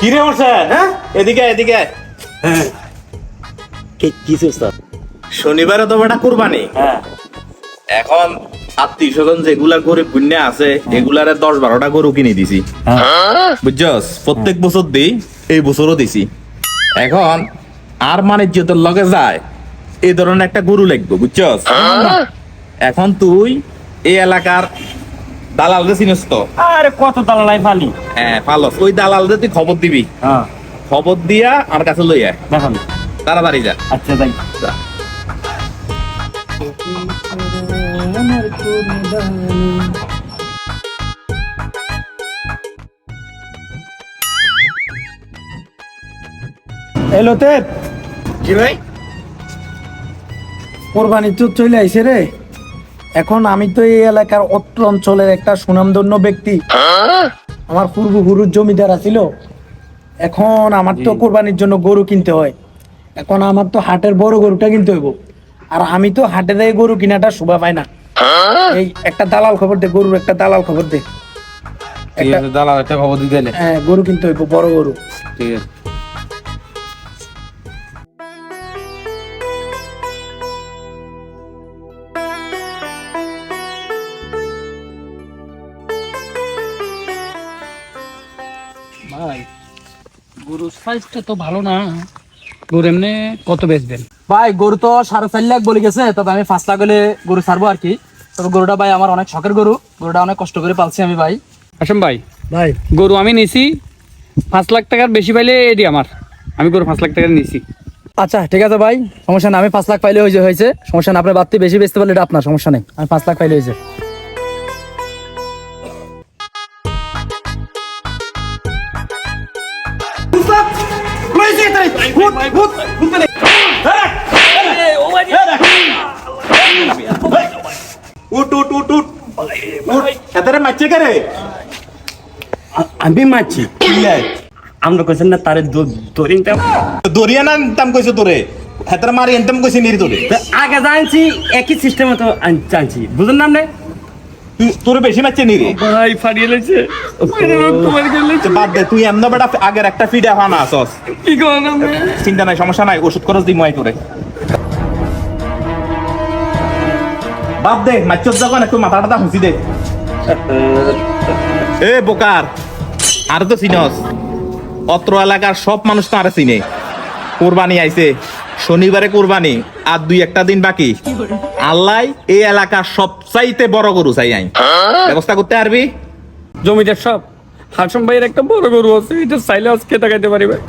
কি রে হোসেন হ্যাঁ? এদিকে এদিকে হ্যাঁ। কিছু স্যার শনিবারে তো বেটা কুরবানি। হ্যাঁ। এখন আত্মীয় স্বজন যেগুলা গরিব পুণ্য আছে এগুলারে দশ বারোটা গরু কিনে দিছি। বুঝছস? প্রত্যেক বছর দিই এই বছরও দিছি। এখন আর মানে বাণিজ্যতের লগে যায় এই ধরনের একটা গরু লাগবে বুঝছস? এখন তুই এই এলাকার দালালদের চিনিস তো? আরে কত তালাই ফালি? হ্যাঁ পালস। ওই দালালদের তুই খবর দিবি। হ্যাঁ। খবর দিয়া আমার কাছে লই আয়। দেখান তাড়াতাড়ি যা। আচ্ছা যা। এলোতে কি ভাই? কোরবানি তো চলে আইছে রে। এখন আমি তো এই এলাকার অত্র অঞ্চলের একটা সুনামধন্য ব্যক্তি। আমার পূর্বপুরুষ জমিদার আছিল। এখন আমার তো কোরবানির জন্য গরু কিনতে হয়। এখন আমার তো হাটের বড় গরুটা কিনতে হইব। আর আমি তো হাটে এই গরু কিনাটা শোভা পাই না। এই একটা দালাল খবর দে গরুর একটা দালাল খবর দে। দালাল একটা খবর এলে। হ্যাঁ গরু কিনতে হইব বড় গরু। ঠিক আছে। গরুর সাইজটা তো ভালো না। গরু এমনি কত বেচবেন? ভাই গরু তো সাড়ে চার লাখ বলে গেছে তবে আমি পাঁচ লাখ হলে গরু ছাড়বো আর কি। তবে গরুটা ভাই আমার অনেক শখের গরু গরুটা অনেক কষ্ট করে পালছি আমি ভাই। আসেন ভাই ভাই। গরু আমি নিছি পাঁচ লাখ টাকার বেশি পাইলে এটি আমার। আমি গরু পাঁচ লাখ টাকার নিছি। আচ্ছা ঠিক আছে ভাই সমস্যা নেই আমি পাঁচ লাখ পাইলে হয়েছে হয়েছে সমস্যা নেই আপনার বাড়তি বেশি বেচতে পারলে এটা আপনার সমস্যা নেই আমি পাঁচ লাখ পাইলে হয়েছে উঠ উঠ উঠ উঠ উঠ এতারে মারছে কে রে? আমি মারছি। আমরা কইছেন না তারে দরিংটা দরিয়া না তাম কইছে তোরে। হেতারে মারি এনতাম কইছে নিরি তোরে। আগে জানছি একই সিস্টেমে তো আন- জানছি। বুঝলেন না আপনি? তুই তোরে বেশি মারছে ভাই ফাড়িয়ে লেছে বাদ দে তুই এমন বেটা আগের একটা ফিডা ফানা আসস কি চিন্তা নাই সমস্যা নাই ওষুধ খরচ দিই মই তোরে। বাদ দে মাচ্চর যখন একটু মাথাটা হুঁচি দে। এ বোকার আর তো চিনস। অত্র এলাকার সব মানুষ তো আর চিনে। কোরবানি আইছে। শনিবারে কোরবানি আর দুই একটা দিন বাকি। আল্লাহ এই এলাকার সবচাইতে বড় গরু চাই আই ব্যবস্থা করতে পারবি? জমিদার সব হাসম ভাইয়ের একটা বড় গরু আছে এটা চাইলে আজকে টাকাইতে পারি ভাই।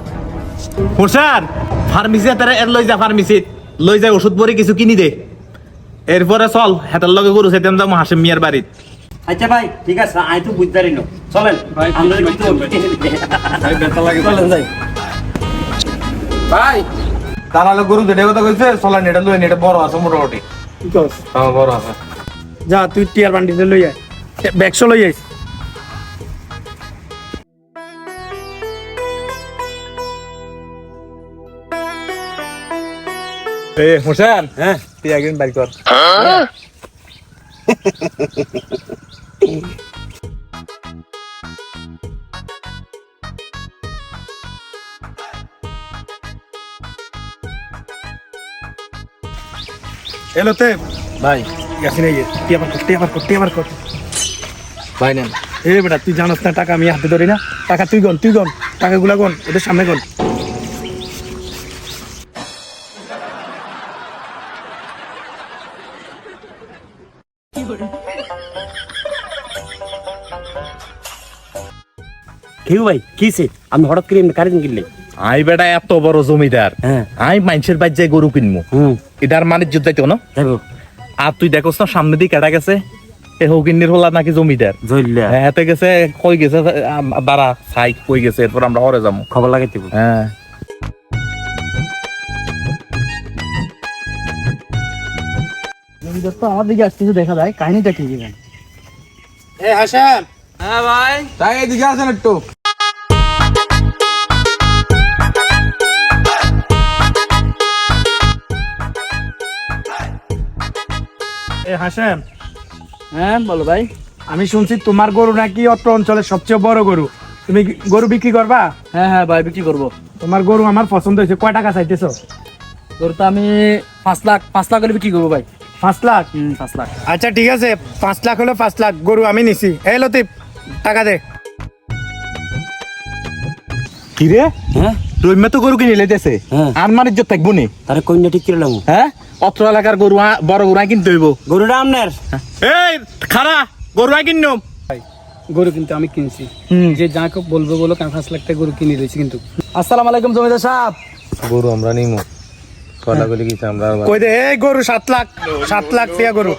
হোসান ফার্মেসি তারা এর লই যা ফার্মেসি লই যা ওষুধ পরে কিছু কিনি দে। এরপরে চল হেতার লগে গরু সেতাম যাব হাসিম মিয়ার বাড়িত। আচ্ছা ভাই ঠিক আছে আই তো বুঝতে পারি না। চলেন ভাই, আমরা কিন্তু ভাই দালালে গরু যেটা কথা কইছে চলেন এটা লই এটা বড় আছে মোটামুটি। কি কস হ্যাঁ বড় আছে। যা তুই টিয়ার বান্ডিতে লই আয়। ব্যাগশো লই আইস এ হোসেন। হ্যাঁ? তুই একদিন বাড়ি কর। এলোতে ভাই ইয়াসিন এই টিয়াবার কর টিয়াবার কর টিয়াবার কর ভাই নেন এ বেটা তুই জানাস না টাকা আমি হাতে ধরি না। টাকা তুই গন তুই গন টাকাগুলা গন ওদের সামনে গন। কেউ ভাই কিছে আমি হঠাৎ করে এমনি কারে কিনলে আই বেটা এত বড় জমিদার। হ্যাঁ। আই মানুষের বাড়ি যাই গরু কিনবো এটার মানে যুদ্ধ যাইতো না? আর তুই দেখোস না সামনে দিয়ে কেটা গেছে? এ হকিন্নির হলা নাকি জমিদার? হ্যাঁ হাতে গেছে কই গেছে আম- দাঁড়া সাই কই গেছে এরপর আমরা হরে যাব। খবর লাগাইতে। হ্যাঁ। জমিদার তো আমার দিকে আসতেছে দেখা যায় কাহিনীটা কি জানেন? তাই এদিকে আসেন একটু। এ হাসেম। হ্যাঁ বলো ভাই। আমি শুনছি তোমার গরু নাকি অত্র অঞ্চলের সবচেয়ে বড় গরু। তুমি কি গরু বিক্রি করবা? হ্যাঁ হ্যাঁ ভাই বিক্রি করব। তোমার গরু আমার পছন্দ হয়েছে। কয় টাকা চাইতেছো? গরুটা আমি পাঁচ লাখ পাঁচ লাখ করে বিক্রি করব ভাই। পাঁচ লাখ? হুম পাঁচ লাখ। আচ্ছা ঠিক আছে। পাঁচ লাখ হলো পাঁচ লাখ গরু আমি নিছি। এই লতিফ টাকা দে। কি রে? হ্যাঁ? রইমা তো গরু কিনে লেতেছে হ্যাঁ। আর মানে ইজ্জত থাকব নি। তারে কন্যা ঠিক করে লামু হ্যাঁ? অত্র এলাকার গরু বড় গরু কিনতে হইব। গরুটা আপনার? এই খারা গরু আই কিনম গরু কিন্তু আমি কিনছি। যে যাকে বলব বলো পাঁচ লাখ টাকা গরু কিনে দিয়েছি কিন্তু। আসসালামু আলাইকুম জমিদার সাহেব। গরু আমরা নিমু। আমরা কই দে এই গরু সাত লাখ সাত লাখ টিয়া গরু।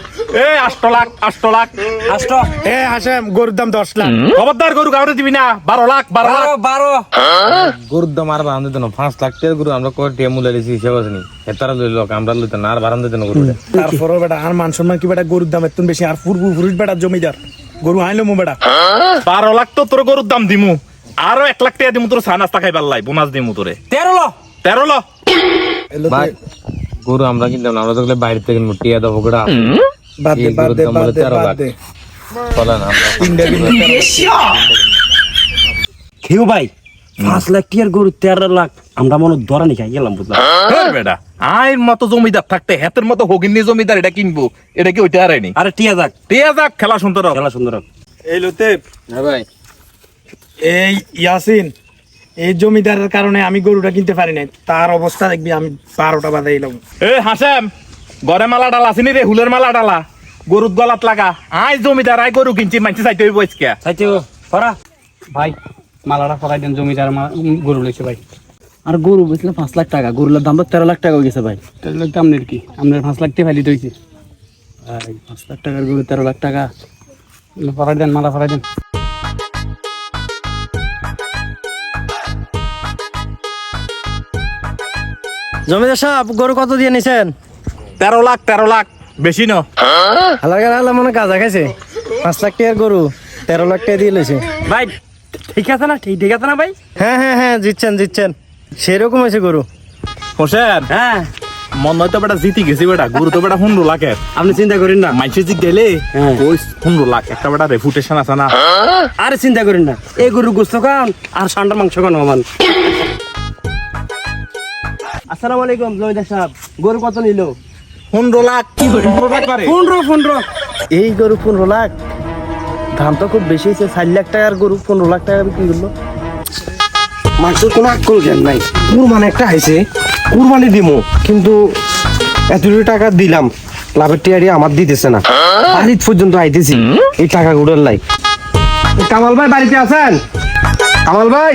এই আষ্ট লাখ আষ্ট লাখ। আষ্ট। এ হাসেম গরুর দাম দশ লাখ। খবরদার গরু কাউরে দিবি না বারো লাখ বারো লাখ। বারো। গরুর দাম আর বারান দিত না পাঁচ লাখ টাকার গরু আমরা কয় টিয়া মূল্য হিসাব আছে নি? হেতারা লইল আমরা লইতো না আর বারান দিত না গরুটা তারপরও বেটা আর মান সম্মান কি বেটা গরুর দাম এত বেশি আর পূর্ব পুরুষ বেটা জমিদার। গরু আইলো মু বেটা। বারো লাখ তো তোর গরুর দাম দিমু। আরও এক লাখ টাকা দিমু তোর চা নাস্তা খাইবার লাই বোনাস দিমু তোরে। তেরো লো। তেরো ল ভাই গরু আমরা কিনলাম না আমরা তো বাইরে থেকে টিয়া দেবো না ভাই পাঁচ লাখ টিয়ার গরু তেরো লাখ। আমরা মনে হয় ধরা নিখাই গেলাম বুঝলাম বেটা আইর মতো জমিদার থাকতে হাতের মতো হগিনি জমিদার এটা কিনবো এটা কি ওইটা হারায়নি? আরে টিয়া যাক। টিয়া যাক খেলা শুনতে খেলা সুন্দর এই লোতে হ্যাঁ ভাই। এই ইয়াসিন এই জমিদারের কারণে আমি গরুটা কিনতে পারি নাই। তার অবস্থা দেখবি আমি বারোটা বাজে এলাম এ হাসেম গরে মালা ডালা আসিনি রে? হুলের মালা ডালা। গরুর গলাত লাগা। আই জমিদার আই গরু কিনছি মানছি চাইতে হইব আজকে। চাইতে পড়া। ভাই মালাটা পরাই দেন জমিদার মা- গরু লইছে ভাই। আর গরু বেচলে পাঁচ লাখ টাকা। গরুর দাম তো তেরো লাখ টাকা হয়ে গেছে ভাই তাহলে দাম আপনার কি? আপনার পাঁচ লাখ টাকা ফাইলি দইছে ভাই পাঁচ লাখ টাকার গরু তেরো লাখ টাকা। পরাই দেন মালা পরাই দেন। জমিদার সাহেব গরু কত দিয়ে নিছেন? তেরো লাখ তেরো লাখ। বেশি ন। হালার হালা মনে গাঁজা খাইছে। পাঁচ লাখ টাকার গরু তেরো লাখ টাকা দিয়ে লইছে। ভাই ঠিক আছে না? ঠিক ঠিক আছে না ভাই? হ্যাঁ হ্যাঁ হ্যাঁ জিতছেন জিতছেন। সেরকম হয়েছে গরু। হোসেন হ্যাঁ। মন নয় তো বেটা জিতি গেছি বেটা গরু তো বেটা পনেরো লাখের। আপনি চিন্তা করেন না। মানসি জি গেলে হ্যাঁ। ওই পনেরো লাখ একটা বেটা রেপুটেশন আছে না। আরে চিন্তা করেন না। এই গরু গোস্ত খান আর সান্ডার মাংস খান আমার। আসসালামু আলাইকুম জমিদার সাহেব। গরু কত নিল? পনেরো লাখ। পনেরো লাখ পারে পনেরো পনেরো। এই গরু পনেরো লাখ। দাম তো খুব বেশি হয়েছে চার লাখ টাকার গরু পনেরো লাখ টাকা বিক্রি করল। মাংসের কোনো আক্কল জ্ঞান নাই। কুরবানি একটা আইছে কুরবানি দিমু কিন্তু এতটুকু টাকা দিলাম লাভের টিয়ারি আমার দিতেছে না। বাড়িত পর্যন্ত আইতেছি এই টাকা গুড়ার লাই। কামাল ভাই বাড়িতে আছেন? কামাল ভাই?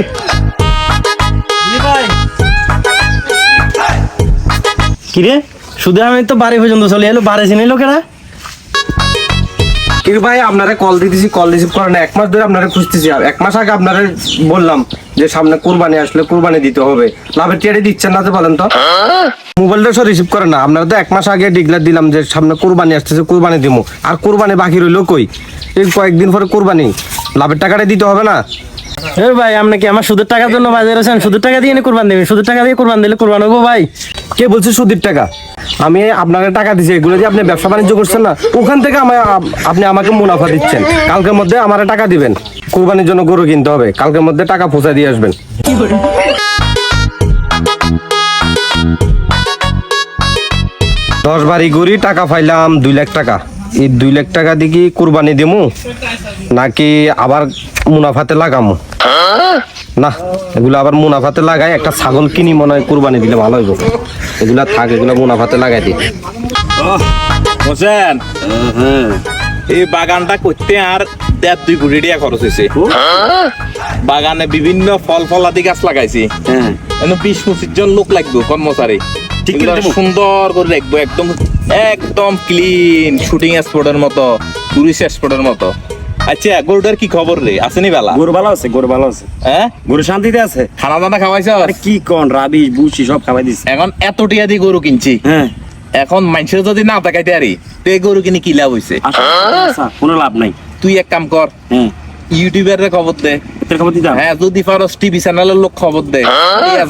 কিরে? শুধু আমি তো বাড়ি পর্যন্ত চলে এলো বাড়ি চিনি লোকেরা? কিন্তু ভাই আপনারে কল দিতেছি কল রিসিভ করেন না এক মাস ধরে আপনারে খুঁজতেছি। আর এক মাস আগে আপনারে বললাম যে সামনে কুরবানি আসলে কুরবানি দিতে হবে। লাভের টিয়ারি দিচ্ছেন না তো বলেন তো? মোবাইলটা সব রিসিভ করে না। আপনারা তো এক মাস আগে ডিক্লেয়ার দিলাম যে সামনে কুরবানি আসতেছে কুরবানি দিমু। আর কুরবানি বাকি রইল কই? এই কয়েকদিন পরে কুরবানি। লাভের টাকাটা দিতে হবে না? এ ভাই আপনি কি আমার সুদের টাকার জন্য বাজারে আছেন? সুদের টাকা দিয়ে কোরবান দেবেন? সুদের টাকা দিয়ে কোরবান দিলে কোরবান হব ভাই। কে বলছে সুদের টাকা? আমি আপনাকে টাকা দিছি, এগুলো যে আপনি ব্যবসা বাণিজ্য করছেন না, ওখান থেকে আমার আপনি আমাকে মুনাফা দিচ্ছেন। কালকের মধ্যে আমার টাকা দিবেন। কুরবানির জন্য গরু কিনতে হবে। কালকের মধ্যে টাকা পৌঁছা দিয়ে আসবেন। দশ বাড়ি গড়ি টাকা পাইলাম দুই লাখ টাকা। এই দুই লাখ টাকা দিয়ে কি কুরবানি দিমু? নাকি আবার মুনাফাতে লাগামু? না এগুলো আবার মুনাফাতে লাগাই একটা ছাগল কিনি মনে হয় কুরবানি দিলে ভালো হইব। এগুলা থাক এগুলো মুনাফাতে লাগাই দিই। হোসেন। এই বাগানটা করতে আর দেড় দুই কোটি টাকা খরচ হয়েছে। বাগানে বিভিন্ন ফল ফলাদি গাছ লাগাইছি। এনে বিশ পঁচিশ জন লোক লাগবে কর্মচারী। এগুলা সুন্দর করে রাখব একদম একদম ক্লিন শুটিং স্পটের মতো টুরিস্ট স্পটের মতো। আচ্ছা গরুটার কি খবর রে? আসেনি বেলা? গরু ভালো আছে গরু ভালো আছে। হ্যাঁ? গরু শান্তিতে আছে? খানা দানা খাওয়াইছ? আরে কি কোন রাবি বুসি সব খাওয়াই দিস এখন এত টিয়া দিয়ে গরু কিনছি। হ্যাঁ। এখন মানুষের যদি না দেখাইতে আরি তো এই গরু কিনে কি লাভ হইছে? আচ্ছা কোনো লাভ নাই। তুই এক কাম কর। হ্যাঁ। ইউটিউবের খবর দে। খবর দিতাম? হ্যাঁ যদি পারস টিভি চ্যানেলের লোক খবর দে।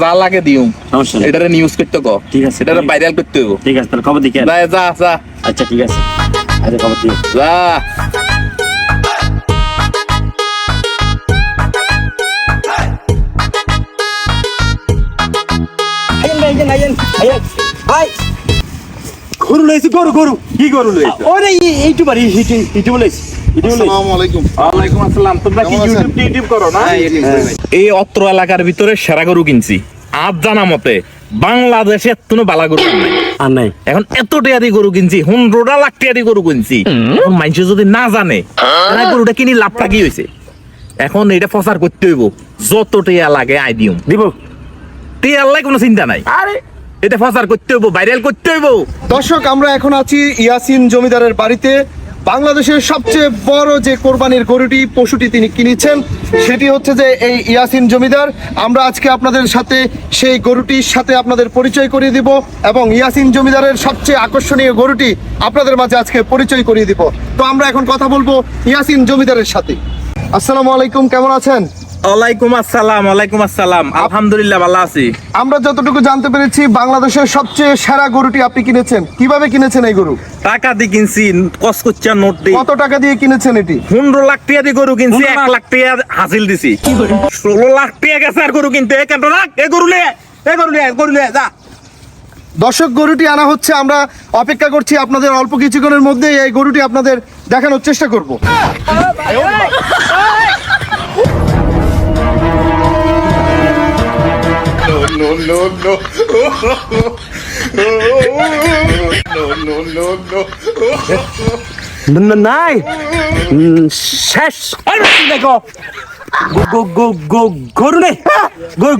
যা লাগে নেই। এটারে নিউজ করতে কো। ঠিক আছে। এটারে ভাইরাল করতে হইব। ঠিক আছে তাহলে খবর দিকে যা যা যা। আচ্ছা ঠিক আছে। আচ্ছা খবর যা। লইছি গরু গরু। কি গরু লইছি? ওরে এইটু বাড়ি এইটু এইটু বলেছি এই অত্র এলাকার ভিতরে সেরা গরু কিনছি। আজ জানা মতে বাংলাদেশে এত বালা গরু নাই আর নাই। এখন এত টাকা দিয়ে গরু কিনছি হুন্ড্রোটা লাখ টাকা দিয়ে গরু কিনছি। মানুষ যদি না জানে গরুটা কিনি লাভটা কি হয়েছে এখন এটা প্রচার করতে হইব। যত টিয়া লাগে আই দিও দিব। টিয়ার লাই কোনো চিন্তা নাই। আরে এটা প্রচার করতে হইব ভাইরাল করতে হইব। দর্শক, আমরা এখন আছি ইয়াসিন জমিদারের বাড়িতে। বাংলাদেশের সবচেয়ে বড় যে কোরবানির গরুটি, পশুটি তিনি কিনেছেন, সেটি হচ্ছে যে এই ইয়াসিন জমিদার। আমরা আজকে আপনাদের সাথে সেই গরুটির সাথে আপনাদের পরিচয় করিয়ে দিব এবং ইয়াসিন জমিদারের সবচেয়ে আকর্ষণীয় গরুটি আপনাদের মাঝে আজকে পরিচয় করিয়ে দিব। তো আমরা এখন কথা বলব ইয়াসিন জমিদারের সাথে। আসসালামু আলাইকুম, কেমন আছেন? ওয়ালাইকুম আসসালাম ওয়ালাইকুম আসসালাম আলহামদুলিল্লাহ ভালো আছি আমরা যতটুকু জানতে পেরেছি বাংলাদেশের সবচেয়ে সেরা গরুটি আপনি কিনেছেন কীভাবে কিনেছেন এই গরু টাকা দিয়ে কিনছি কসকচ্চা নোট দিয়ে কত টাকা দিয়ে কিনেছেন এটি পনেরো লাখ টাকা দিয়ে গরু কিনছি এক লাখ টাকা হাসিল দিছি ষোলো লাখ টাকা গেছে আর গরু কিনতে কেন রাখ এ গরু লে এ গরু লে গরু লে যা দর্শক গরুটি আনা হচ্ছে আমরা অপেক্ষা করছি আপনাদের অল্প কিছুক্ষণের মধ্যে এই গরুটি আপনাদের দেখানোর চেষ্টা করব নাই. উম, শেষ। এই বেশি দেখো। গো- গো- গো- গরু নেই। গরু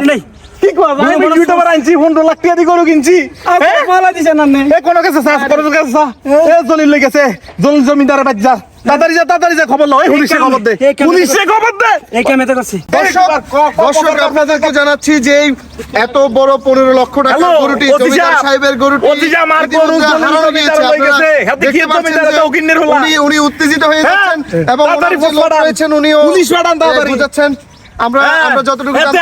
নেই। কি কর ভাই আমি ইউটিউবার আনছি পনেরো লাখ টাকা দিয়ে গরু কিনছি? মালা দিছে না নে। এ কোন কাছে চাষ কোন কাছে চা। এ? জলিল লই গেছে। জল জমিদার বাচ্চা তাড়াতাড়ি যা তাড়াতাড়ি যা খবর লও পুলিশে খবর দে। পুলিশে খবর দে। এই কেমেতে করছি দর্শক দর্শক আপনাদেরকে জানাচ্ছি যে এত বড় পনেরো লক্ষ টাকা গরুটি জমিদার সাহেবের গরুটি অতিজা, আমার গরু হারানো গিয়েছে। আপনারা দেখতে পাচ্ছেন যে তো কিন্নের হলা? উনি উনি উত্তেজিত হয়ে হ্যাঁ, যাচ্ছেন এবং তাড়াতাড়ি লোক উনিও পুলিশ পাঠান তাড়াতাড়ি। বুঝাচ্ছেন। আমরা হ্যাঁ, আমরা যতটুকু দিতে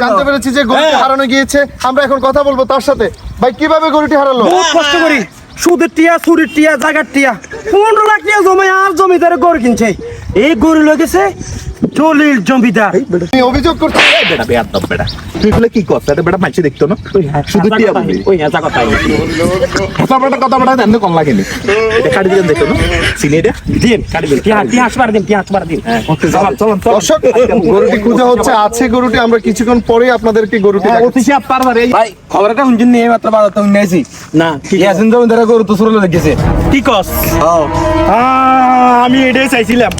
জানতে পেরেছি যে গরুটি হ্যাঁ। হারানো গিয়েছে। আমরা এখন কথা বলব তার সাথে। ভাই কীভাবে গরুটি হারালো? বহুত কষ্ট করি। সুদের টিয়া সুরের টিয়া জায়গার টিয়া। পনেরো লাখ টিয়া জমে আর জমিদারে গরু কিনছে। এই গরু লেগেছে জলিল জমিদার আপনি অভিযোগ করছেন বেটা বেয়ার দম বেটা। তুই বলে কি করছ? এটা বেটা মাইছে দেখতো না? শুধু টিয়া বলি। ওই হেঁচা কথা কথা। বেটা কথা বেটা জানতে কম লাগেনি। এটা কাটি দিলেন দেখতো না? চিনি এটা দিন কাটি দিন টিয়া টিয়া আসবার দিন টিয়া আসবার দিন। চলন চলন চলন দর্শক গরুটি খুঁজে হচ্ছে আছে গরুটি আমরা কিছুক্ষণ পরে আপনাদেরকে গরুটি দেখাচ্ছি। অতি সাপ পারবার এই ভাই খবরটা শুনছেন নিয়ে মাত্র বাজার তো নিয়েছি না ইয়াসিন জমিদারে গরু তো সুরলে দেখেছে কি কস? আমি এটাই চাইছিলাম।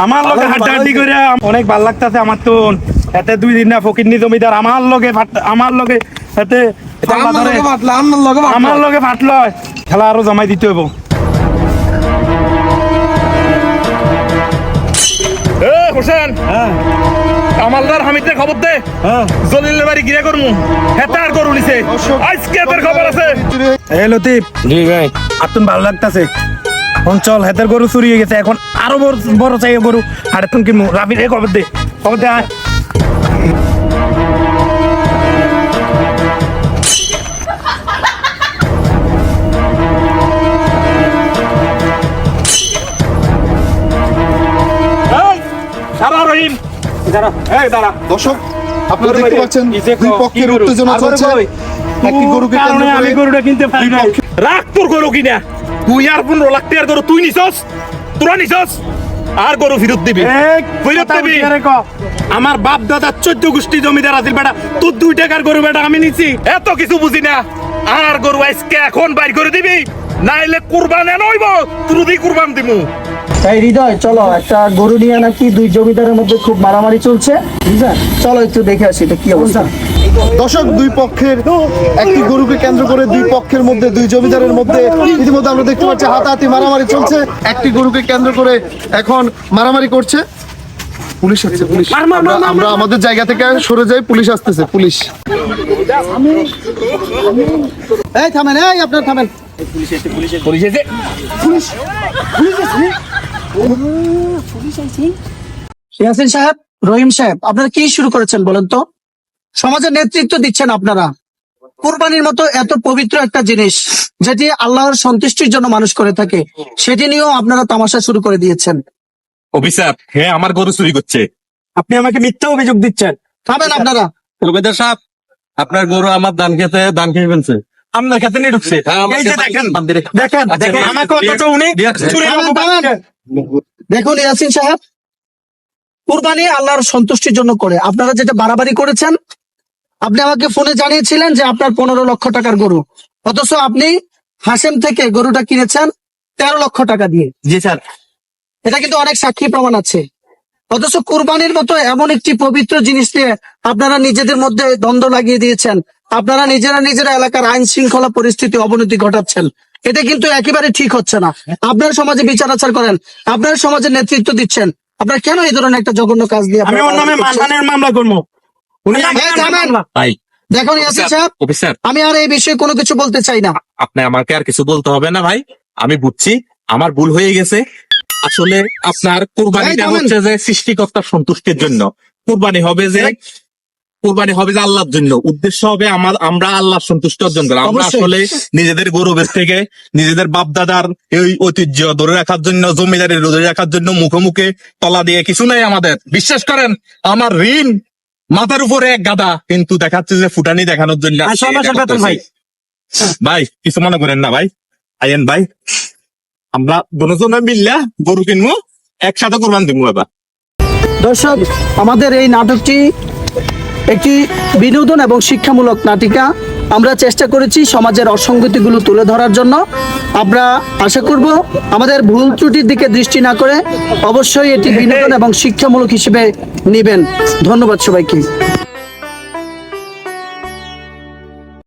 আমার লগে হাড্ডাহাড্ডি করে অনেক ভালো লাগতাছে আমার তো। এতে দুই দিন না ফকিরনি জমিদার আমার লগে ফাট- আমার লগে এতে আমার লগে ফাটল খেলা আরও জমাই দিতে হইব। এ হোসেন। কামালদার হামিদে খবর দে। জলিলের বাড়ি গিরে করমু। হেতে আর গরু নিছে। আজকে তোর খবর আছে। এ লতিফ। জি ভাই। আতুন ভালো লাগতাছে? অঞ্চল হেতের গরু চুরি হয়ে গেছে এখন আরও বড় বড় চাই গরু। হাড়ে তুমি কিনবো রাবি রে খবর দে খবর দে দর্শক আপনারা দেখতে পাচ্ছেন দুই ক- পক্ষের? উত্তেজনা চলছে। একটি গরুকে আমি গরুটা কিনতে পারি না রাখ তোর গরু কিনা? তুই আর পনেরো লাখ টাকার গরু তুই নিছস? তোরা নিছস? আর গরু ফিরত দিবি। ফিরত দিবি। আমার বাপ দাদা চোদ্দ গোষ্ঠী জমিদার আছিল বেটা। তোর দুই টাকার গরু বেটা আমি নিছি। এত কিছু বুঝি না। আর গরু আজকে এখন বাইর করে দিবি। নাইলে কুরবান এনে হইব। তুই কুরবান দিমু। তাই হৃদয় চলো একটা গরু নিয়ে নাকি দুই জমিদারের মধ্যে খুব মারামারি চলছে। বুঝলেন? চলো একটু দেখে আসি এটা কি অবস্থা। দর্শক দুই পক্ষের একটি গরুকে কেন্দ্র করে দুই পক্ষের মধ্যে দুই জমিদারের মধ্যে ইতিমধ্যে আমরা দেখতে পাচ্ছি হাতাহাতি মারামারি চলছে। একটি গরুকে কেন্দ্র করে এখন মারামারি করছে। পুলিশ আসছে পুলিশ। আমরা- আমাদের জায়গা থেকে সরে যাই পুলিশ আসতেছে পুলিশ। এই থামেন এই আপনার থামেন। পুলিশ এসে। ইয়াসিন সাহেব রহিম সাহেব আপনারা কি শুরু করেছেন বলেন তো? সমাজের নেতৃত্ব দিচ্ছেন আপনারা। কুরবানির মতো এত পবিত্র একটা জিনিস যেটি আল্লাহর সন্তুষ্টির জন্য মানুষ করে থাকে সেটি নিয়েও আপনারা তামাশা শুরু করে দিয়েছেন। অভিশাপ হ্যাঁ আমার গরু চুরি করছে। আপনি আমাকে মিথ্যা অভিযোগ দিচ্ছেন। থামেন আপনারা। রুবেদার সাহেব আপনার গরু আমার ধান খেতে ধান খেয়ে ফেলছে। আপনার কাছে নিয়ে ঢুকছে। এই যে দেখেন দেখেন। দেখেন আমাকে অথচ উনি। দেখুন ইয়াসিন সাহেব কুরবানি আল্লাহর সন্তুষ্টির জন্য করে। আপনারা যেটা বাড়াবাড়ি করেছেন আপনি আমাকে ফোনে জানিয়েছিলেন যে আপনার পনেরো লক্ষ টাকার গরু। অথচ আপনি হাসেম থেকে গরুটা কিনেছেন তেরো লক্ষ টাকা দিয়ে। জি স্যার। এটা কিন্তু অনেক সাক্ষী প্রমাণ আছে। অথচ কুরবানির মতো এমন একটি পবিত্র জিনিস নিয়ে আপনারা নিজেদের মধ্যে দ্বন্দ্ব লাগিয়ে দিয়েছেন। আপনারা নিজেরা নিজেরা এলাকার আইন শৃঙ্খলা পরিস্থিতি অবনতি ঘটাচ্ছেন। এটা কিন্তু একেবারে ঠিক হচ্ছে না। আপনার সমাজে বিচার আচার করেন আপনার সমাজে নেতৃত্ব দিচ্ছেন। আপনার কেন এই ধরনের একটা জঘন্য কাজ দিয়ে আমি ওর নামে মানহানির মামলা করব। উনি ভাই দেখুন ইয়াসিন সাহেব অফিসার। আমি আর এই বিষয়ে কোনো কিছু বলতে চাই না। আপনি আমাকে আর কিছু বলতে হবে না ভাই। আমি বুঝছি আমার ভুল হয়ে গেছে। আসলে আপনার কোরবানিটা থামেন। হচ্ছে যে সৃষ্টিকর্তার সন্তুষ্টির জন্য। কোরবানি হবে যে কোরবানি হবে যে আল্লাহর জন্য। উদ্দেশ্য হবে আমার আমরা আল্লাহর সন্তুষ্টি অর্জন করা। আমরা আসলে নিজেদের গৌরবের থেকে নিজেদের বাপদাদার এই ঐতিহ্য ধরে রাখার জন্য জমিদারি ধরে রাখার জন্য মুখে মুখে তলা দিয়ে কিছু নাই আমাদের। বিশ্বাস করেন আমার ঋণ মাথার উপরে এক গাদা কিন্তু দেখাচ্ছে যে ফুটানি দেখানোর জন্য ভাই। ভাই কিছু মনে করেন না ভাই। আইয়েন ভাই আমরা দুজনে মিললা গরু কিনবো একসাথে কোরবান দিব এবার। দর্শক আমাদের এই নাটকটি একটি বিনোদন এবং শিক্ষামূলক নাটিকা আমরা চেষ্টা করেছি সমাজের অসঙ্গতিগুলো তুলে ধরার জন্য। আমরা আশা করব আমাদের ভুল ত্রুটির দিকে দৃষ্টি না করে অবশ্যই এটি বিনোদন এবং শিক্ষামূলক হিসেবে নেবেন। ধন্যবাদ সবাইকে।